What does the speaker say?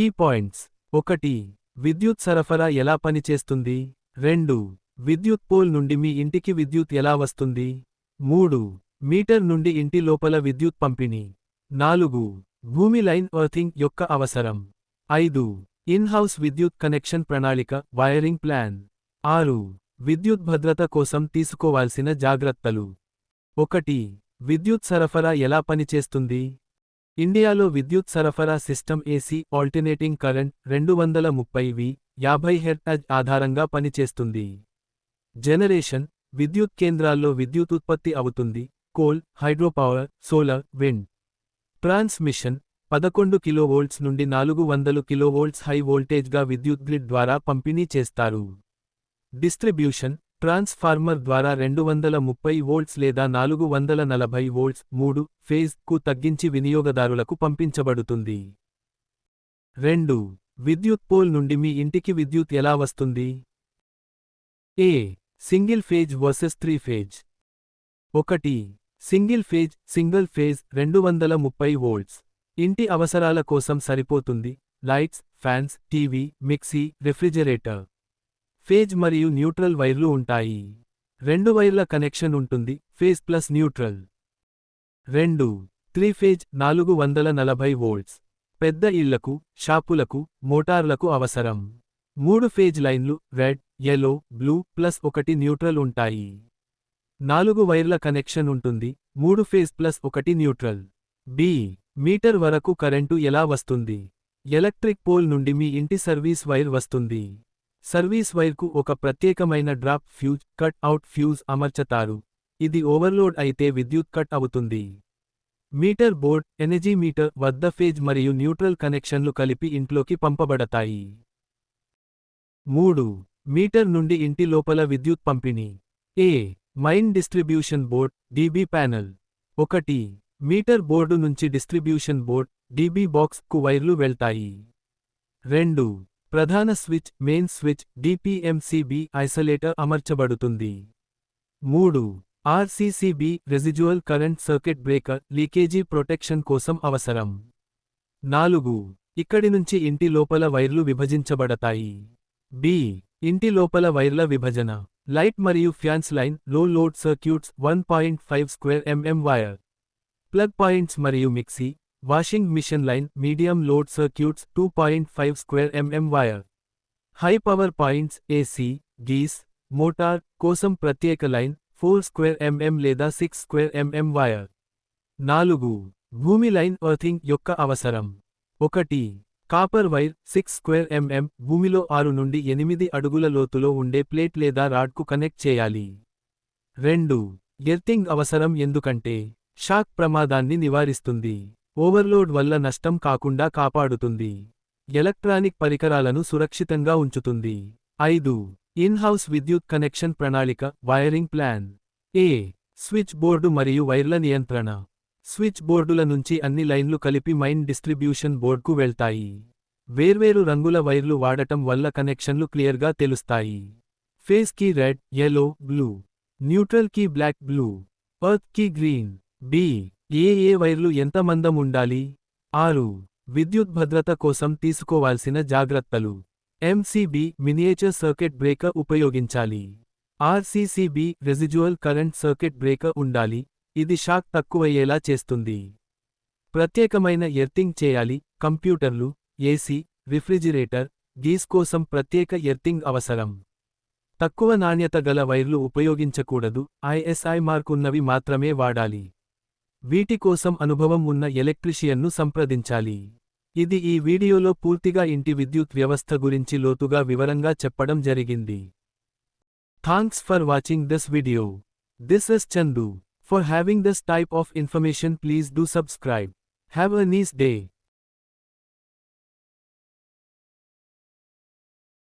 Key points ఒకటి విద్యుత్ సరఫరా ఎలా పనిచేస్తుంది? రెండు విద్యుత్ పోల్ నుండి మీ ఇంటికి విద్యుత్ ఎలా వస్తుంది? మూడు మీటర్ నుండి ఇంటి లోపల విద్యుత్ పంపిణీ. నాలుగు భూమి లైన్ ఎర్తింగ్ యొక్క అవసరం. ఐదు ఇన్ హౌస్ విద్యుత్ కనెక్షన్ ప్రణాళిక వైరింగ్ ప్లాన్. ఆరు విద్యుత్ భద్రత కోసం తీసుకోవాల్సిన జాగ్రత్తలు. ఒకటి విద్యుత్ సరఫరా ఎలా పనిచేస్తుంది? ఇండియాలో విద్యుత్ సరఫరా సిస్టమ్ ఏసీ ఆల్టర్నేటింగ్ కరెంట్ రెండు వందల ముప్పై వి యాభై హెర్టజ్ ఆధారంగా పనిచేస్తుంది. జనరేషన్ విద్యుత్ కేంద్రాల్లో విద్యుత్ ఉత్పత్తి అవుతుంది. Coal hydropower solar wind. Transmission పదకొండు కిలోవోల్ట్స్ నుండి నాలుగు వందలు కిలోవోల్ట్స్ హై వోల్టేజ్గా విద్యుత్ గ్రిడ్ ద్వారా పంపిణీ చేస్తారు. డిస్ట్రిబ్యూషన్ ట్రాన్స్ఫార్మర్ ద్వారా రెండు వందల ముప్పై వోల్ట్స్ లేదా నాలుగు వందల నలభై వోల్ట్స్ మూడు ఫేజ్కు తగ్గించి వినియోగదారులకు పంపించబడుతుంది. రెండు. విద్యుత్ పోల్ నుండి మీ ఇంటికి విద్యుత్ ఎలా వస్తుంది? A. Single phase versus three phase. ఒకటి. సింగిల్ ఫేజ్ సింగిల్ ఫేజ్ రెండు వందల ముప్పై వోల్ట్స్. ఇంటి అవసరాల కోసం సరిపోతుంది. Lights fans TV mixie refrigerator. Phase మరియు న్యూట్రల్ వైర్లు ఉంటాయి. రెండు వైర్ల కనెక్షన్ ఉంటుంది ఫేజ్ ప్లస్ న్యూట్రల్. రెండు త్రీ ఫేజ్ నాలుగు వందల నలభై వోల్ట్స్. పెద్ద ఇళ్ళకు షాపులకు మోటార్లకు అవసరం. మూడు ఫేజ్ లైన్లు రెడ్ ఎల్లో బ్లూ ప్లస్ ఒకటి న్యూట్రల్ ఉంటాయి. నాలుగు వైర్ల కనెక్షన్ ఉంటుంది మూడు ఫేజ్ ప్లస్ ఒకటి న్యూట్రల్. బి మీటర్ వరకు కరెంటు ఎలా వస్తుంది? ఎలక్ట్రిక్ పోల్ నుండి మీ ఇంటి సర్వీస్ వైర్ వస్తుంది. సర్వీస్ వైర్కు ఒక ప్రత్యేకమైన drop fuse cut out fuse అమర్చతారు. ఇది ఓవర్లోడ్ అయితే విద్యుత్ కట్ అవుతుంది. మీటర్ బోర్డ్ ఎనర్జీ మీటర్ వద్ద ఫేజ్ మరియు న్యూట్రల్ కనెక్షన్లు కలిపి ఇంట్లోకి పంపబడతాయి. మూడు. మీటర్ నుండి ఇంటి లోపల విద్యుత్ పంపిణీ. A. Main distribution board DB panel. ఒకటి. మీటర్ బోర్డు నుంచి డిస్ట్రిబ్యూషన్ బోర్డ్ డీబీ బాక్స్కు వైర్లు వెళ్తాయి. రెండు. ప్రధాన switch main switch DPMCB isolator అమర్చబడుతుంది. మూడు RCCB residual current circuit breaker leakage protection కోసం అవసరం. నాలుగు ఇక్కడి నుంచి ఇంటి లోపల వైర్లు విభజించబడతాయి. బి ఇంటి లోపల వైర్ల విభజన. లైట్ మరియు ఫ్యాన్స్ లైన్లో load circuits one point five square mm wire. Plug points మరియు mixie washing machine line medium load circuits two point five square mm wire high power points AC గీస్ motor కోసం ప్రత్యేక line four square mm లేదా six square mm wire నాలుగు భూమి line earthing యొక్క అవసరం ఒకటి copper wire six square mm భూమిలో ఆరు నుండి ఎనిమిది అడుగుల లోతులో ఉండే ప్లేట్ లేదా రాడ్కు కనెక్ట్ చేయాలి. రెండు ఎర్తింగ్ అవసరం ఎందుకంటే షాక్ ప్రమాదాన్ని నివారిస్తుంది. ఓవర్లోడ్ వల్ల నష్టం కాకుండా కాపాడుతుంది. ఎలక్ట్రానిక్ పరికరాలను సురక్షితంగా ఉంచుతుంది. ఐదు. ఇన్-హౌస్ విద్యుత్ కనెక్షన్ ప్రణాళిక wiring plan. A. Switch board మరియు వైర్ల నియంత్రణ. స్విచ్ బోర్డుల నుంచి అన్ని లైన్లు కలిపి మైన్ డిస్ట్రిబ్యూషన్ బోర్డ్కు వెళ్తాయి. వేర్వేరు రంగుల వైర్లు వాడటం వల్ల కనెక్షన్లు క్లియర్గా తెలుస్తాయి. ఫేస్ కీ రెడ్ ఎల్లో బ్లూ. న్యూట్రల్ కీ బ్లాక్ బ్లూ. ఎర్త్ కీ గ్రీన్. బి. ఏ ఏ వైర్లు ఎంత మందం ఉండాలి? ఆరు. విద్యుత్ భద్రత కోసం తీసుకోవాల్సిన జాగ్రత్తలు. ఎంసీబీ మినియేచర్ సర్క్యూట్ బ్రేకర్ ఉపయోగించాలి. RCCB residual current circuit breaker ఉండాలి. ఇది షాక్ తక్కువయ్యేలా చేస్తుంది. ప్రత్యేకమైన ఎర్తింగ్ చేయాలి. కంప్యూటర్లు ఏసీ రిఫ్రిజిరేటర్ గీస్ కోసం ప్రత్యేక ఎర్తింగ్ అవసరం. తక్కువ నాణ్యత గల వైర్లు ఉపయోగించకూడదు. ఐఎస్ఐ మార్కున్నవి మాత్రమే వాడాలి. వీటి కోసం అనుభవం ఉన్న ఎలక్ట్రిషియన్ను సంప్రదించాలి. ఇది ఈ వీడియోలో పూర్తిగా ఇంటి విద్యుత్ వ్యవస్థ గురించి లోతుగా వివరంగా చెప్పడం జరిగింది. Thanks for watching this video this is Chandu for having this type of information please do subscribe have a nice day